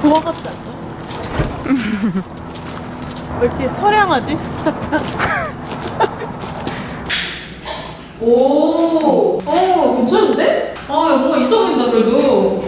좋아 같지 않냐? 왜 이렇게 처량하지? 살짝. 오, 어, 괜찮은데? 아, 야, 뭔가 있어 보인다, 그래도.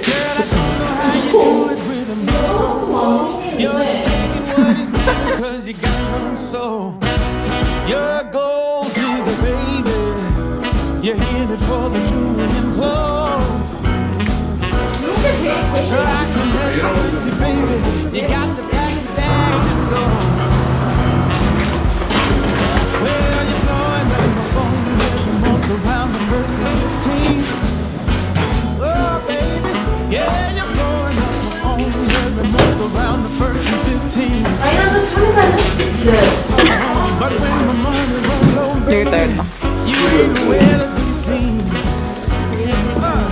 around the first and 15. But when my money runs low, 여기 있다, 여기 있다. you ain't nowhere to be seen. Uh,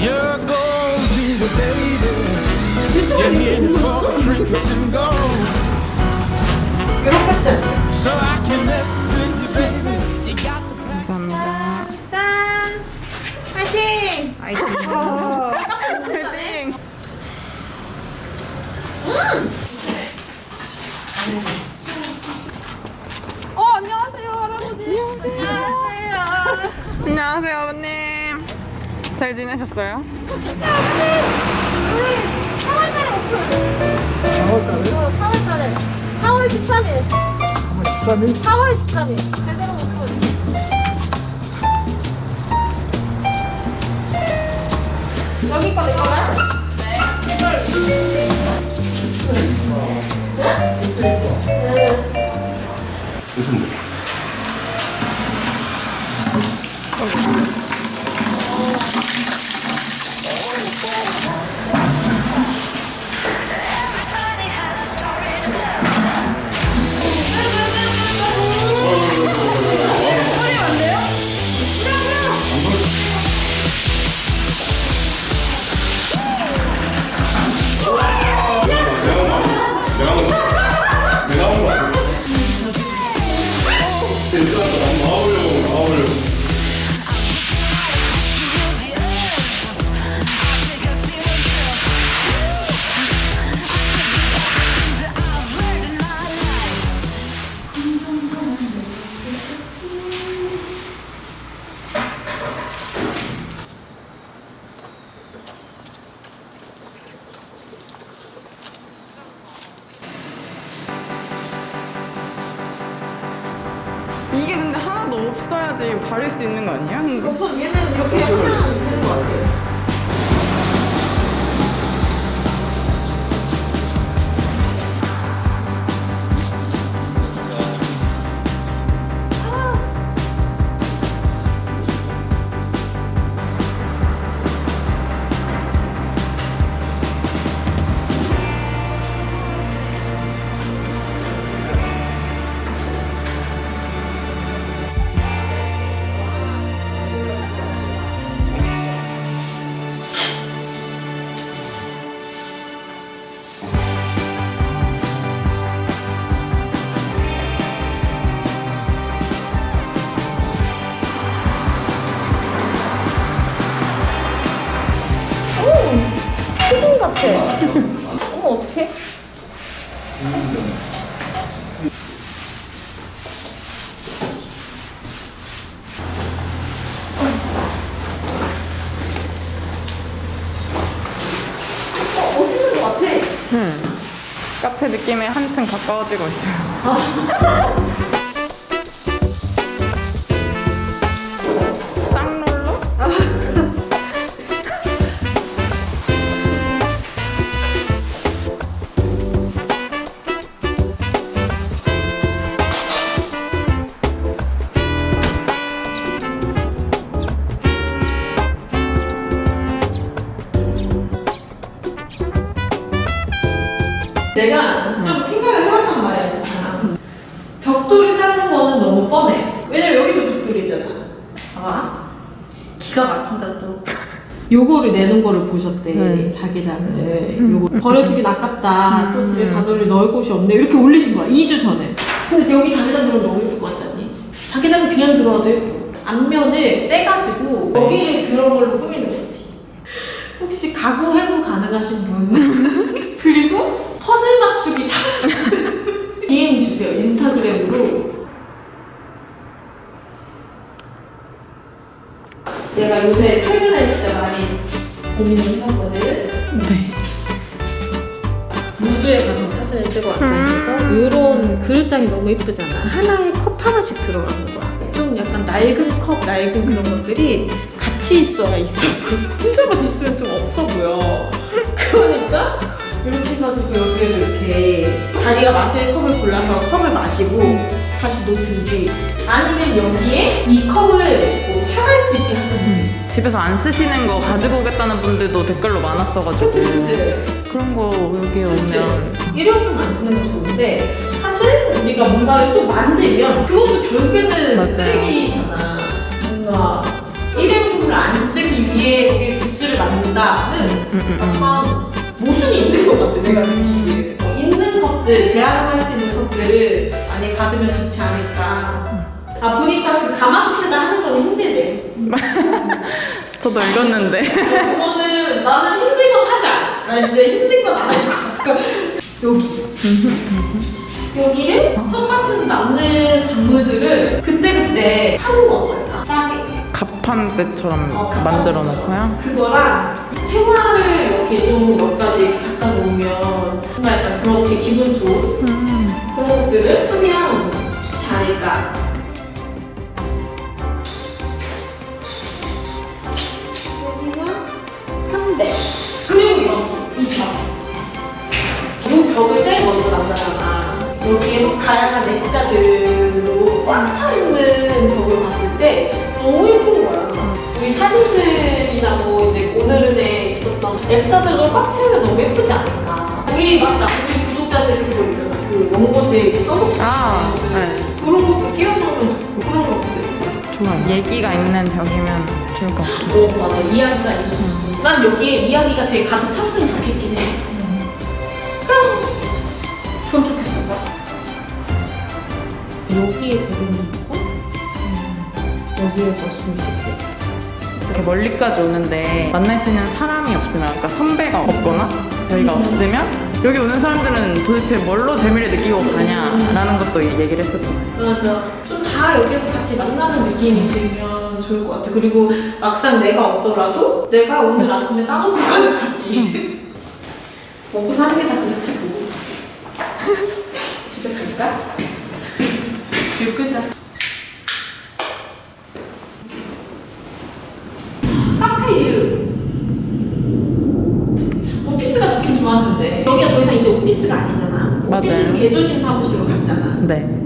you're a gold digger, baby. You're in it for the trinkets and gold. So I can mess with 어, 안녕하세요, 할아버지. 안녕하세요. 안녕하세요, 아버님. 잘 지내셨어요? 4월달에 4월 13일 13일? 4월 13일 제대로 오픈 여기 거 내거야? 이 요즘 게 근데 하나도 없어야지 바를 수 있는 거 아니야? 우선 얘는 이렇게 하면 되는 거 같아요 같아 어머 어떡해? 어, 멋있는 것 같아 카페 느낌에 한층 가까워지고 있어요. 내가 좀 생각을 해봤단 말이야 진짜. 벽돌을 쌓는 거는 너무 뻔해. 왜냐면 여기도 벽돌이잖아. 봐봐. 기가 막힌다 또. 요거를 내는 거를 보셨대 네. 자기장을. 요거 버려지긴 아깝다. 또 집에 가져올 넣을 곳이 없네. 이렇게 올리신 거야 2주 전에. 근데 여기 자기장 들어오면 너무 예쁠 것 같지 않니? 자기장 그냥 들어와도 예뻐. 앞면을 떼가지고 여기를 그런 걸로 꾸미는 거지. 가구 해부 가능하신 분 고민을 해봤거든 네. 우주에 가서 사진을 찍어 왔지 않겠어? 이런 그릇장이 너무 예쁘잖아. 하나에 컵 하나씩 들어가는 거야. 좀 약간 낡은 컵, 낡은 그런 것들이 같이 있어야 있어. 혼자만 있으면 좀 없어 보여. 그러니까 이렇게 해가지고 여기를 이렇게 자기가 마실 컵을 골라서 컵을 마시고 다시 놓든지 아니면 여기에 이 컵을 뭐 사갈 수 있게 하든지. 집에서 안 쓰시는 거 가지고 오겠다는 분들도 댓글로 많았어가지고 그치 그치. 그런 거 여기에 그치. 오면 일회용품 안 쓰는 거 좋은데 사실 우리가 뭔가를 또 만들면 그것도 결국에는 맞아요. 쓰레기잖아. 뭔가 일회용품을 안 쓰기 위해 우리 굿즈를 만든다는 음, 음, 음. 약간 모순이 있는 것 같아 내가 느끼기에. 어, 있는 것들 재활용할 수 있는 것들을 많이 받으면 좋지 않을까. 아 보니까 그 가마솥에다 하는 건 힘들대. 저도 읽었는데 그거는 나는 힘든 건 하지 않아. 나 이제 힘든 건 안 할 거야. 여기. 여기를 텃밭에서 남는 작물들을 그때그때 하는 거 어떨까? 싸게. 갑판 때처럼 어, 만들어. 놓고요 그거랑 생화를 이렇게 좀 몇 가지 이렇게 갖다 놓으면 정말 약간 그렇게 기분 좋은 그런 것들을 하면 3대. 그리고 여기, 이 벽. 이 벽을 제일 먼저 만나잖아. 여기에 막 다양한 액자들로 꽉 차 있는 벽을 봤을 때 너무 예쁜 거야. 우리 사진들이나 뭐 이제 오늘은에 있었던 액자들로 꽉 채우면 너무 예쁘지 않을까. 우리 맞다. 우리 구독자들 그거 있잖아. 그 원고지 이렇게 써놓고. 아, 네. 그런 것도 끼워넣으면 좋고 그런 것들. 좋아요 얘기가 있는 벽이면 좋을 것 같아요. 어 맞아. 이야기가 있는 난 여기에 이야기가 되게 가득 찼으면 좋겠긴 해. 뿅! 그럼 좋겠어 여기에 재능이 있고 여기에 멋있는 거지 이렇게 멀리까지 오는데 만날 수 있는 사람이 없으면 그러니까 선배가 없거나 저희가 없으면 여기 오는 사람들은 도대체 뭘로 재미를 느끼고 가냐라는 것도 얘기를 했었잖아요. 맞아. 좀 다 여기서 같이 만나는 느낌이 들면 좋을 것 같아. 그리고 막상 내가 없더라도 내가 오늘 아침에 따놓고 가는 가지. 먹고 사는 게 다 그렇지고 집에 갈까? 불 끄자. 카페 이름 오피스가 좋긴 좋았는데 여기가 더 이상 이제 오피스가 아니잖아. 오피스는 맞아요. 개조심 사무실로 갔잖아. 네.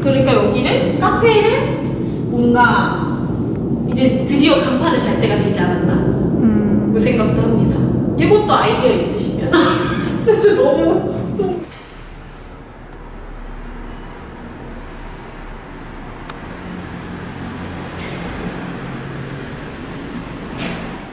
그러니까 여기를 카페를 뭔가 이제 드디어 간판을 잘 때가 되지 않았나? 음, 그 생각도 합니다. 이것도 아이디어 있으시면. 진짜 너무